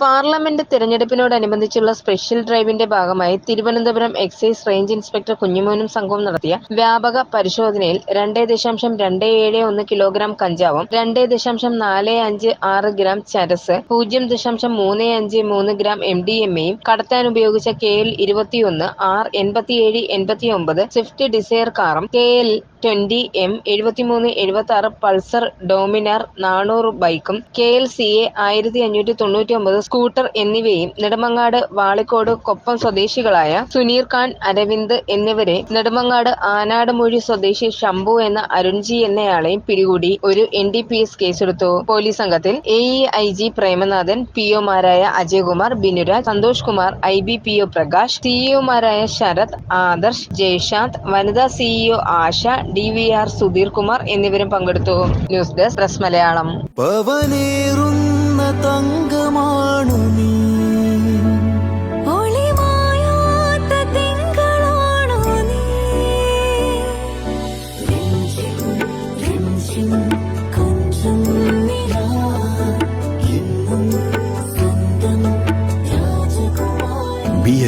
Parliament തെരഞ്ഞെടുപ്പിനോടനുബന്ധിച്ചുള്ള special ഡ്രൈവിന്റെ ഭാഗമായി Thiruvananthapuram excise range inspector കുഞ്ഞുമോനും സംഘവും നടത്തിയ വ്യാപക പരിശോധനയിൽ രണ്ടേ ദശാംശം രണ്ടേ ഏഴ് ഒന്ന് കിലോഗ്രാം കഞ്ചാവും രണ്ടേ ദശാംശം നാല് അഞ്ച് ആറ് ഗ്രാം ചരസ് പൂജ്യം ദശാംശം മൂന്ന് അഞ്ച് മൂന്ന് ഗ്രാം എം ഡി എം എയും കടത്താനുപയോഗിച്ച കെ എൽ ഇരുപത്തിയൊന്ന് ആർ എൺപത്തിയേഴ് എൺപത്തിയൊമ്പത് സ്വിഫ്റ്റ് ഡിസയർ കാറും കെ എൽ ട്വന്റി എം എഴുപത്തിമൂന്ന് എഴുപത്തി ആറ് പൾസർ ഡോമിനാർ നാനൂറ് ബൈക്കും കെ എൽ സി എ ആയിരത്തി അഞ്ഞൂറ്റി തൊണ്ണൂറ്റി ഒമ്പത് സ്കൂട്ടർ എന്നിവയും നെടുമങ്ങാട് വാളിക്കോട് കൊപ്പം സ്വദേശികളായ സുനീർ ഖാൻ അരവിന്ദ് എന്നിവരെ നെടുമങ്ങാട് ആനാടുമൂഴി സ്വദേശി ശംഭു എന്ന അരുൺജി എന്നയാളെയും പിടികൂടി ഒരു എൻ ഡി പി എസ് കേസെടുത്തു. പോലീസ് സംഘത്തിൽ A E I G Premanathan P ഒമാരായ Ajayakumar Binuraj Santhosh Kumar I B P O Prakash സിഇഒമാരായ Sharath Adarsh Jayashanth വനിതാ CEO Asha D V R Sudheer Kumar എന്നിവരും പങ്കെടുത്തു. News desk press Malayalam. പവനേറുന്ന തങ്കമാണു നീ.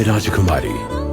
രാജകുമാരി.